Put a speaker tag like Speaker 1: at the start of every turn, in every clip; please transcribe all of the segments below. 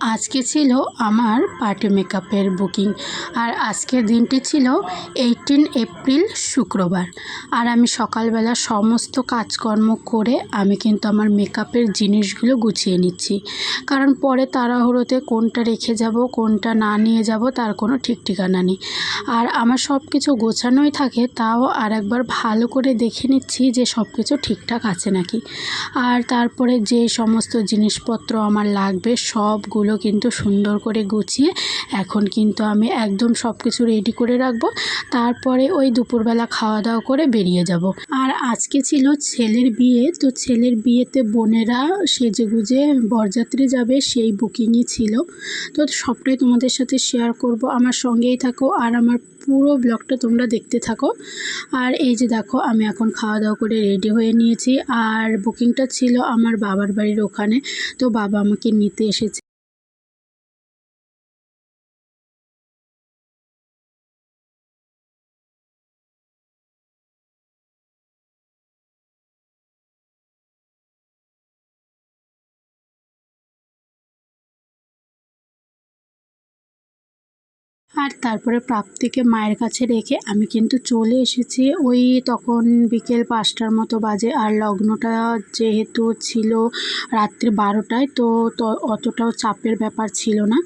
Speaker 1: আজকে ছিল আমার পার্টি মেকআপের বুকিং আর আজকের দিনটি ছিল এইটিন এপ্রিল শুক্রবার। আর আমি সকালবেলা সমস্ত কাজকর্ম করে আমি কিন্তু আমার মেকআপের জিনিসগুলো গুছিয়ে নিচ্ছি। কারণ পরে তাড়াহুড়োতে কোনটা রেখে যাব, কোনটা না নিয়ে যাব তার কোনো ঠিক ঠিকানা নেই। আর আমার সব কিছু গোছানোই থাকে তাও আর একবার ভালো করে দেখে নিচ্ছি যে সব কিছু ঠিকঠাক আছে নাকি। আর তারপরে যে সমস্ত জিনিসপত্র আমার লাগবে সবগুলো কিন্তু সুন্দর করে গুছিয়ে এখন কিন্তু আমি একদম সব কিছু রেডি করে রাখব। তারপরে ওই দুপুরবেলা খাওয়া দাওয়া করে বেরিয়ে যাব। আর আজকে ছিল ছেলের বিয়ে। তো ছেলের বিয়েতে বোনেরা সেজে গুজে বরযাত্রী যাবে, সেই বুকিংই ছিল। তো সবটাই তোমাদের সাথে শেয়ার করব। আমার সঙ্গেই থাকো আর আমার পুরো ব্লগটা তোমরা দেখতে থাকো। আর এই যে দেখো, আমি এখন খাওয়া দাওয়া করে রেডি হয়ে নিয়েছি। আর বুকিংটা ছিল আমার বাবার বাড়ির ওখানে। তো বাবা আমাকে নিতে এসেছে। আর তারপরে প্রাপ্তিকে মায়ের কাছে রেখে আমি কিন্তু চলে এসেছি। ওই তখন বিকেল পাঁচটার মতো বাজে আর লগ্নটা যেহেতু ছিল রাত্রি বারোটায়, তো অতটাও চাপের ব্যাপার ছিল না।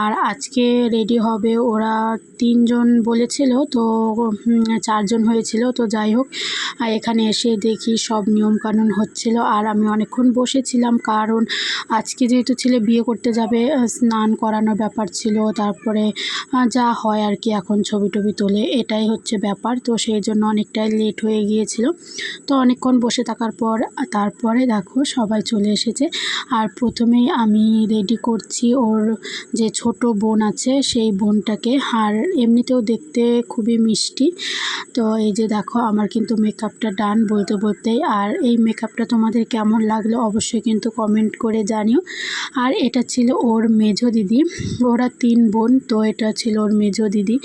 Speaker 1: আর আজকে রেডি হবে ওরা তিনজন বলেছিল, তো চারজন হয়েছিল, তো যাই হোক এখানে এসে দেখি সব নিয়মকানুন হচ্ছিল। আর আমি অনেকক্ষণ বসেছিলাম, কারণ আজকে যেহেতু ছেলে বিয়ে করতে যাবে, স্নান করানোর ব্যাপার ছিল, তারপরে যা হয় আর কি এখন ছবি টবি তোলে, এটাই হচ্ছে ব্যাপার। তো সেই জন্য অনেকটাই লেট হয়ে গিয়েছিল। তো অনেকক্ষণ বসে থাকার পর, তারপরে দেখো সবাই চলে এসেছে। আর প্রথমেই আমি রেডি করছি ওর যে ছোট বোন আছে, সেই বোনটাকে। আর এমনিতেও দেখতে খুবই মিষ্টি। তো এই যে দেখো, আমার কিন্তু মেকআপটা ডান বলতে বলতেই আর এই মেকআপটা তোমাদের কেমন লাগল অবশ্যই কিন্তু কমেন্ট করে জানিও। আর এটা ছিল ওর মেজো দিদি। ওরা তিন বোন, তো এটা ছিল ওর মেজো দিদি।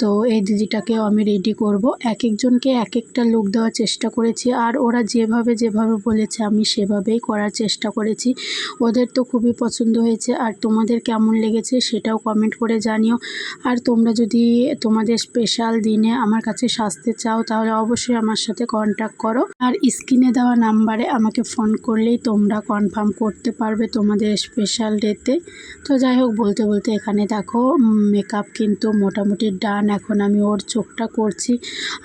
Speaker 1: তো এই দিদিটাকেও আমি রেডি করব। এক একজনকে এক একটা লুক দেওয়ার চেষ্টা করেছি আর ওরা যেভাবে যেভাবে বলেছে আমি সেভাবেই করার চেষ্টা করেছি। ওদের তো খুবই পছন্দ হয়েছে। আর তোমাদের কেমন লেগেছে সেটাও কমেন্ট করে জানিও। আর তোমরা যদি তোমাদের স্পেশাল দিনে আমার কাছে সাজতে চাও তাহলে অবশ্যই আমার সাথে কন্ট্যাক্ট করো। আর স্ক্রিনে দেওয়া নাম্বারে আমাকে ফোন করলেই তোমরা কনফার্ম করতে পারবে তোমাদের স্পেশাল ডেতে তো যাই হোক, বলতে বলতে এখানে দেখো মেকআপ কিন্তু মোটামুটি ডান। এখন আমি ওর চোখটা করছি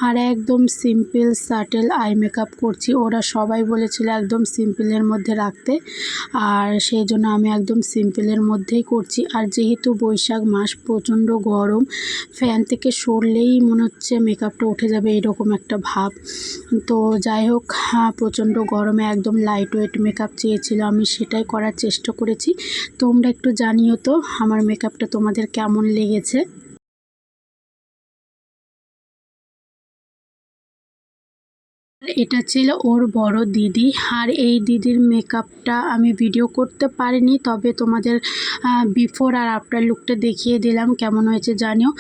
Speaker 1: আর একদম সিম্পল সাটেল আই মেকআপ করছি। ওরা সবাই বলেছিল একদম সিম্পলের মধ্যে রাখতে আর সেই জন্য আমি একদম সিম্পলের মধ্যেই করছি। আর যেহেতু বৈশাখ মাস প্রচণ্ড গরম ফ্যান থেকে সরলেই মনে হচ্ছে মেকআপটা উঠে যাবে এরকম একটা ভাব। তো যাই হোক হ্যাঁ প্রচণ্ড গরমে একদম লাইট ওয়েট মেকআপ চেয়েছিল। আমি সেটাই করার চেষ্টা করেছি। তোমরা একটু জানিও তো আমার মেকআপটা তোমাদের কেমন লেগেছে? এটা ছিল ওর বড় দিদি। আর এই দিদির মেকআপটা আমি ভিডিও করতে পারিনি, তবে তোমাদের বিফোর আর আফটার লুকটা দেখিয়ে দিলাম, কেমন হয়েছে জানিও।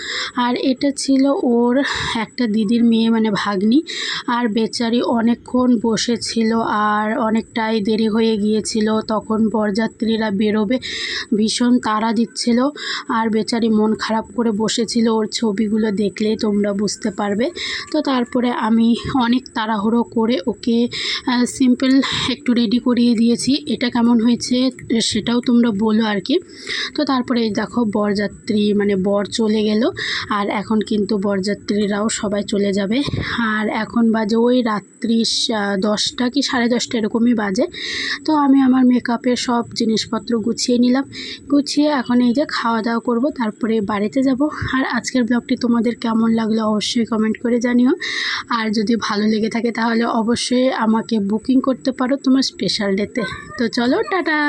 Speaker 1: আর এটা ছিল ওর একটা দিদির মেয়ে মানে ভাগ্নি। আর বেচারি অনেকক্ষণ বসেছিল আর অনেকটাই দেরি হয়ে গিয়েছিল। তখন বরযাত্রীরা বেরোবে, ভীষণ তাড়া দিচ্ছিল। আর বেচারি মন খারাপ করে বসেছিল, ওর ছবিগুলো দেখলেই তোমরা বুঝতে পারবে। তো তারপরে আমি অনেক তাড়াহুড়ো তাড়াহুড়ো করে ওকে সিম্পল একটু রেডি করিয়ে দিয়েছি। এটা কেমন হয়েছে সেটাও তোমরা বলো আর কি। তো তারপরে দেখো বরযাত্রী মানে বর চলে গেল। আর এখন কিন্তু বরযাত্রীরাও সবাই চলে যাবে। আর এখন বাজে ওই রাত্রি দশটা কি সাড়ে দশটা এরকমই বাজে। তো আমি আমার মেকআপের সব জিনিসপত্র গুছিয়ে নিলাম। গুছিয়ে এখন এই যে খাওয়া দাওয়া করব, তারপরে বাড়িতে যাব। আর আজকের ব্লগটি তোমাদের কেমন লাগল অবশ্যই কমেন্ট করে জানিও। আর যদি ভালো লেগে থাকে তাহলে অবশ্যই আমাকে বুকিং করতে পারো তোমার স্পেশাল ডেতে তো চলো টাটা!